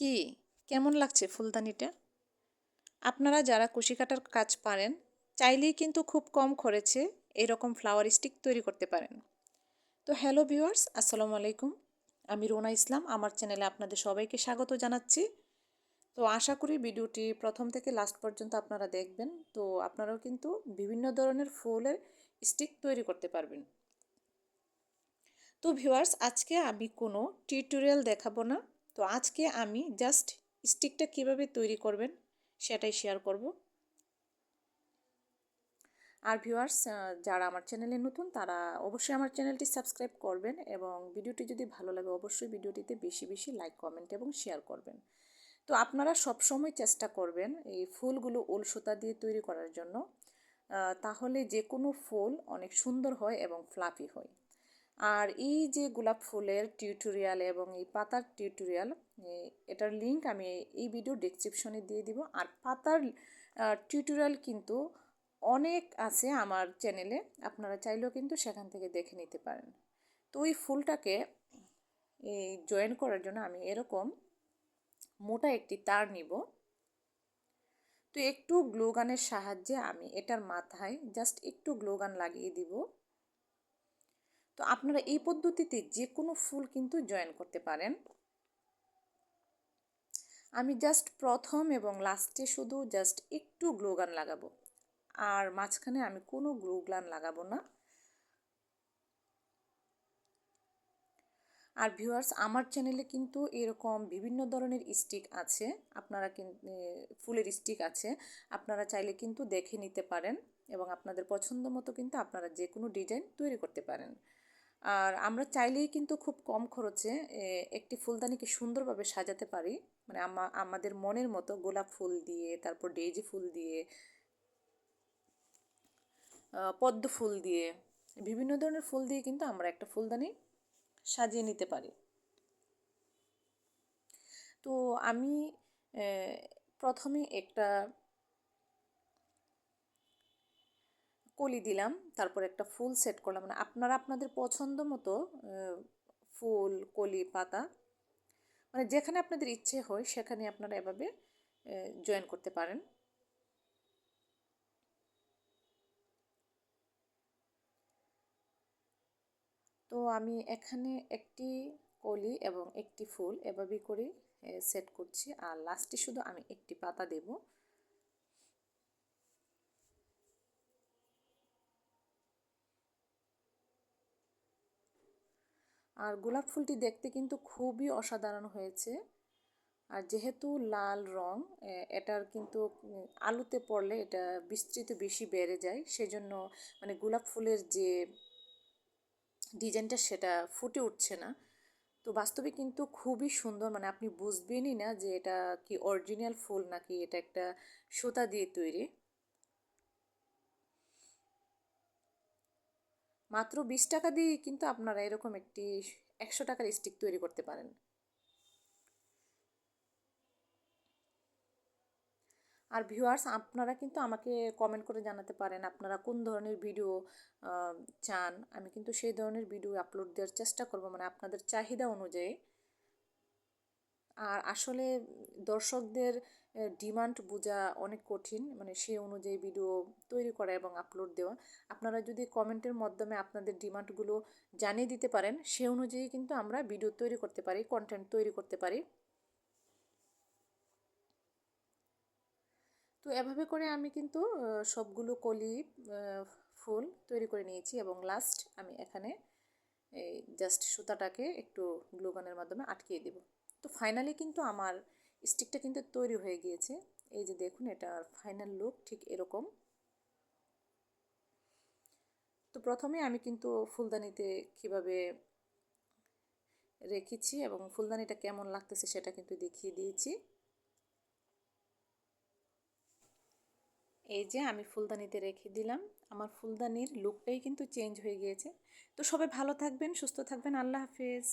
কি? কেমন লাগছে ফুলদানিটা? আপনারা যারা কুশি কাটার কাজ পারেন, চাইলেই কিন্তু খুব কম খরচে এরকম ফ্লাওয়ার স্টিক তৈরি করতে পারেন। তো হ্যালো ভিউয়ার্স আসসালামু আলাইকুম। আমি রোনা ইসলাম, আমার চ্যানেলে আপনাদের সবাইকে স্বাগত জানাচ্ছি। তো আশা করি ভিডিওটি প্রথম থেকে লাস্ট পর্যন্ত আপনারা দেখবেন। তো আপনারাও কিন্তু বিভিন্ন ধরনের ফুলের স্টিক তৈরি করতে পারবেন। তো ভিউয়ার্স আজকে আমি কোনো টিউটোরিয়াল দেখাবো না। তো আজকে আমি জাস্ট স্টিকটা কীভাবে তৈরি করবেন সেটাই শেয়ার করব। আর ভিউয়ার্স যারা আমার চ্যানেলে নতুন, তারা অবশ্যই আমার চ্যানেলটি সাবস্ক্রাইব করবেন এবং ভিডিওটি যদি ভালো লাগে, অবশ্যই ভিডিওটিতে বেশি বেশি লাইক কমেন্ট এবং শেয়ার করবেন। তো আপনারা সবসময় চেষ্টা করবেন এই ফুলগুলো ওল সুতা দিয়ে তৈরি করার জন্য। তাহলে যে কোনো ফুল অনেক সুন্দর হয় এবং ফ্লাফি হয়। আর এই যে গোলাপ ফুলের টিউটোরিয়াল এবং এই পাতার টিউটোরিয়াল এটার লিঙ্ক আমি এই ভিডিও ডিসক্রিপশনে দিয়ে দিব। আর পাতার টিউটোরিয়াল কিন্তু অনেক আছে আমার চ্যানেলে আপনারা চাইলেও কিন্তু সেখান থেকে দেখে নিতে পারেন। তো ওই ফুলটাকে এই জয়েন করার জন্য আমি এরকম মোটা একটি তার নিব। তো একটু গ্লোগানের সাহায্যে আমি এটার মাথায় জাস্ট একটু গ্লোগান লাগিয়ে দিব। তো আপনারা এই পদ্ধতিতে যে কোনো ফুল কিন্তু জয়েন করতে পারেন। আমি জাস্ট প্রথম এবং লাস্টে শুধু জাস্ট একটু গ্লোগান লাগাবো। আর মাঝখানে আমি কোনো গ্লোগান লাগাবো না। আর ভিউয়ার্স, আমার চ্যানেলে কিন্তু এরকম বিভিন্ন ধরনের স্টিক আছে। আপনারা ফুলের স্টিক আছে। আপনারা চাইলে কিন্তু দেখে নিতে পারেন এবং আপনাদের পছন্দ মতো কিন্তু আপনারা যে কোনো ডিজাইন তৈরি করতে পারেন। আর আমরা চাইলেই কিন্তু খুব কম খরচে একটি ফুলদানিকে সুন্দরভাবে সাজাতে পারি। মানে আমাদের মনের মতো গোলাপ ফুল দিয়ে, তারপর ডেজি ফুল দিয়ে পদ্ম ফুল দিয়ে, বিভিন্ন ধরনের ফুল দিয়ে কিন্তু আমরা একটা ফুলদানি সাজিয়ে নিতে পারি। তো আমি প্রথমে একটা কলি দিলাম, তারপর একটা ফুল সেট করলাম। মানে আপনারা আপনাদের পছন্দ মতো ফুল, কলি, পাতা মানে যেখানে আপনাদের ইচ্ছে হয় সেখানে আপনারা এভাবে জয়েন করতে পারেন। তো আমি এখানে একটি কলি এবং একটি ফুল এভাবেই করে সেট করছি। আর লাস্টে শুধু আমি একটি পাতা দেবো। আর গোলাপ ফুলটি দেখতে কিন্তু খুবই অসাধারণ হয়েছে। আর যেহেতু লাল রং এটার কিন্তু আলুতে পড়লে এটা বিস্তৃত বেশি বেড়ে যায়। সেজন্য মানে গোলাপ ফুলের যে ডিজাইনটা সেটা ফুটে উঠছে না। তো বাস্তবে কিন্তু খুবই সুন্দর মানে আপনি বুঝবেনই না যে এটা কি অরিজিনাল ফুল নাকি এটা একটা সুতা দিয়ে তৈরি। মাত্র বিশ টাকা দিয়ে কিন্তু আপনারা এরকম একটি একশো টাকার স্টিক তৈরি করতে পারেন। আর ভিউয়ার্স আপনারা কিন্তু আমাকে কমেন্ট করে জানাতে পারেন আপনারা কোন ধরনের ভিডিও চান। আমি কিন্তু সেই ধরনের ভিডিও আপলোড দেওয়ার চেষ্টা করব। মানে আপনাদের চাহিদা অনুযায়ী আর আসলে দর্শকদের ডিমান্ড বোঝা অনেক কঠিন। মানে সেই অনুযায়ী ভিডিও তৈরি করা এবং আপলোড দেওয়া। আপনারা যদি কমেন্টের মাধ্যমে আপনাদের ডিমান্ডগুলো জানিয়ে দিতে পারেন, সে অনুযায়ী কিন্তু আমরা ভিডিও তৈরি করতে পারি কন্টেন্ট তৈরি করতে পারি। তো এভাবে করে আমি কিন্তু সবগুলো কলি ফুল তৈরি করে নিয়েছি এবং লাস্ট আমি এখানে, এই জাস্ট সুতাটাকে একটু গ্লুগানের মাধ্যমে আটকিয়ে দেব। তো ফাইনালি কিন্তু আমার স্টিকটা কিন্তু তৈরি হয়ে গিয়েছে। এই যে দেখুন এটার ফাইনাল লুক ঠিক এরকম। তো প্রথমে আমি কিন্তু ফুলদানিতে কীভাবে রেখেছি এবং ফুলদানিটা কেমন লাগতেছে সেটা কিন্তু দেখিয়ে দিয়েছি। এই যে আমি ফুলদানিতে রেখে দিলাম। আমার ফুলদানির লুকটাই কিন্তু চেঞ্জ হয়ে গিয়েছে। তো সবাই ভালো থাকবেন, সুস্থ থাকবেন। আল্লাহ হাফেজ।